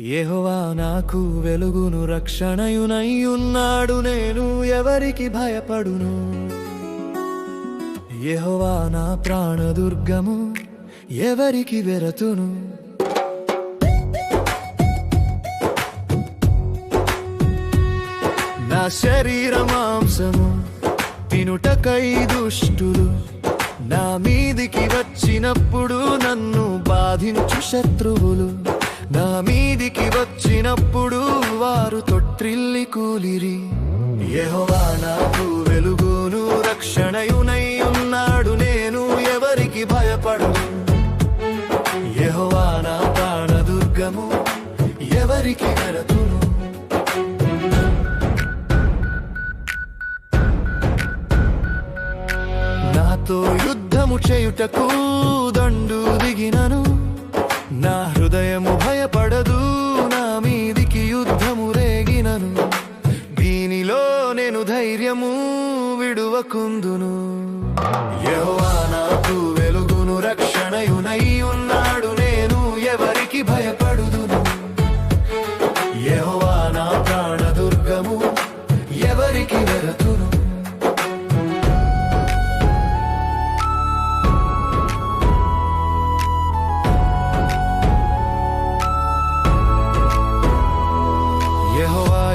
ఏహోవా నాకు వెలుగును రక్షణయునై ఉన్నాడు నేను ఎవరికి భయపడును? ఏహోవా నా ప్రాణదుర్గము ఎవరికి వెరతును? నా శరీర మాంసము తినుటకై దుష్టులు నా మీదికి వచ్చినప్పుడు నన్ను బాధించు శత్రువులు. నా మీదికి వచ్చినప్పుడు వారు తొట్రిల్లి కూలిరి. యెహోవా నాకు వెలుగును రక్షణయునై ఉన్నాడు నేను ఎవరికి భయపడను. యెహోవా నా ప్రాణదుర్గము ఎవరికి వెరతును నాతో యుద్ధము చేయుటకు దండు దిగినను. నా హృదయము భయపడదు నా మీదికి యుద్ధము రేగినను. దీనిలో నేను ధైర్యము విడువకుందును. యెహోవా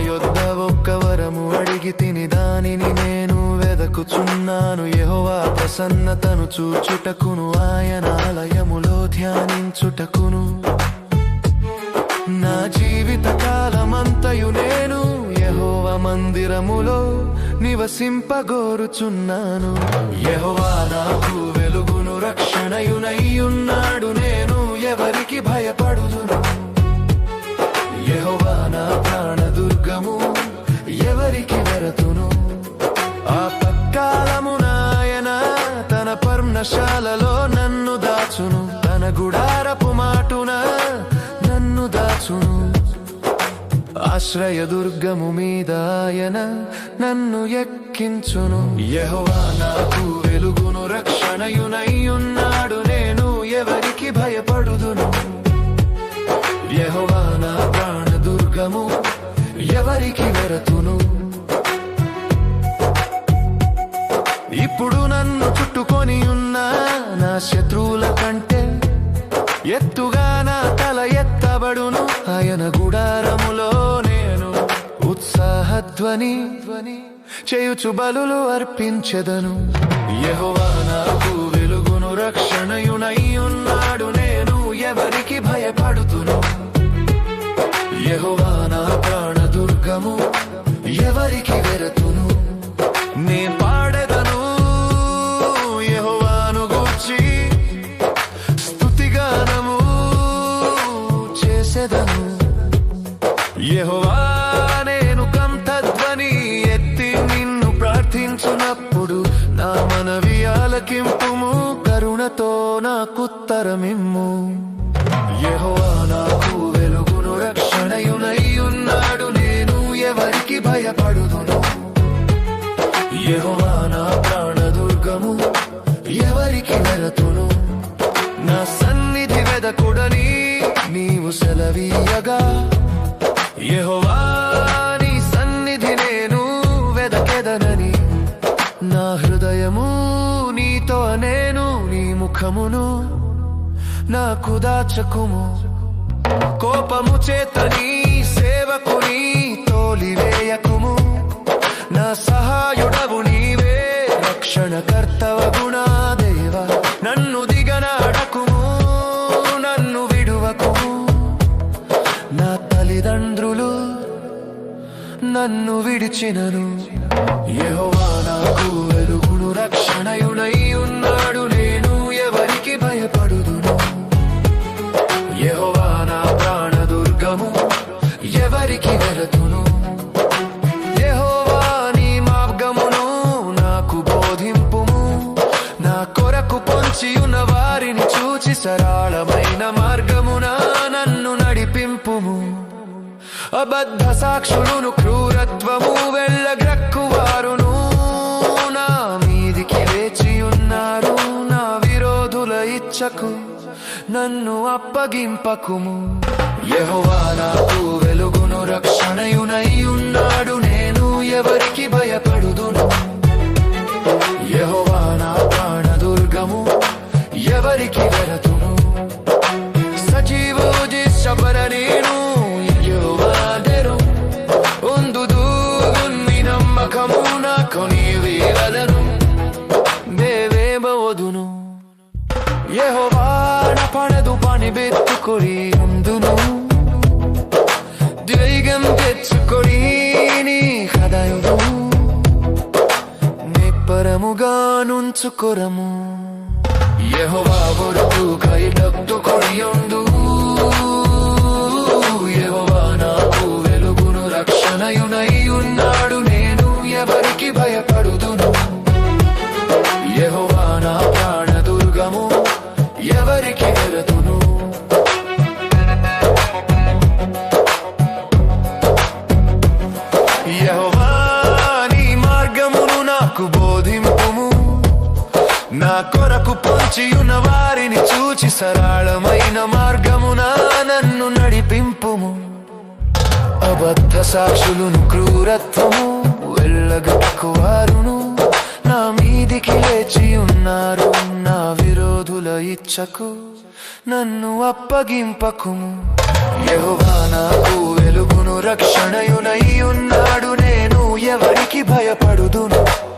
యొద్ద ఒక్క వరము అడిగి తిని దానిని నేను వెదకుచున్నాను. యహోవా ప్రసన్నతను చూచుటకును ఆయన ఆలయములో ధ్యానించుటకును. నా జీవిత కాలమంతయు నేను యహోవ మందిరములో నివసింపగోరుచున్నాను. యహోవా నాకు వెలుగును రక్షణయునై ఉన్నాడు నేను ఎవరికి భయపడుదును? పర్ణశాలలో నన్ను దాచును. తన గుడారపు మాటున నన్ను దాచును. ఆశ్రయదుర్గము మీద ఆయన నన్ను ఎక్కించును. యహోవా నాకు వెలుగును రక్షణయునై ఉన్నాడు నేను ఎవరికి భయపడుదును? యహోవా నా ప్రాణదుర్గము ఎవరికి వెరతును? ఎత్తుగా నా తల ఎత్తబడును. ఆయన గుడారములో నేను ఉత్సాహధ్వని ధ్వని చేయుచు బలులు అర్పించెదను. యహోవా నాకు వెలుగును రక్షణయునై ఉన్నాడు. నేను ఎవరికి భయపడుతును? యహోవా యెహోవా నేను కంఠధ్వని ఎత్తి నిన్ను ప్రార్థించునప్పుడు నా మనవి ఆలకింపుము కరుణతో నాకుత్తరమిమ్ము యెహోవా నాకు వెలుగును రక్షణయునయ్యున్నాడు నేను ఎవరికి భయపడుదును? యెహోవా నా నీ ముఖమును నాకు దాచకుము కోపము చేతని సేవకుని తోలివేయకుము నా సహాయుడవు నీవే రక్షణకర్తవ గుణాదేవ. నన్ను దిగనాడకుము నన్ను విడువకుము. నా తల్లిదండ్రులు నన్ను విడిచినను. యహోవా నాకు వెలుగును రక్షణయునై ఉన్నాడు నేను ఎవరికి భయపడుదును యెహోవా నా ప్రాణదుర్గము ఎవరికి వెరతును యెహోవా నీ మార్గమును నాకు బోధింపుము నా కొరకు పొంచి ఉన్న వారిని చూచి సరళమైన మార్గమున నన్ను నడిపింపుము అబద్ధ సాక్షులను క్రూరత్వము వెళ్ళగ్రక్కువారును తీర్చకు నన్ను అప్పగింపకుము. యహోవా నాకు వెలుగును రక్షణయునై ఉన్నాడు నేను ఎవరికి భయపడుదును? యహోవా నా ప్రాణదుర్గము ఎవరికి వెళతును సజీవోజీ శబర నేను యహోవాదెరు ಒಂದು ದೂಗುನ್ನಿ ನಮ್ಮ ಕಮೂನ బెత్తుకొరి ఉందును ధైర్యం తెచ్చుకొని నీ హృదయుడు నిబ్బరముగా నుంచుకొరము. యెహోవా వరకు కైటట్టుకొనియుండు చూచి సరళమైన మార్గమున నన్ను నడిపింపుము. అబద్ధ సాక్షులను క్రూరత్వము వెళ్ళగక్కువారును నా మీదికి లేచి ఉన్నారు నా విరోధుల ఇచ్చకు. నన్ను అప్పగింపకుము. యెహోవా నాకు వెలుగును రక్షణయునై ఉన్నాడు నేను ఎవరికి భయపడుదును?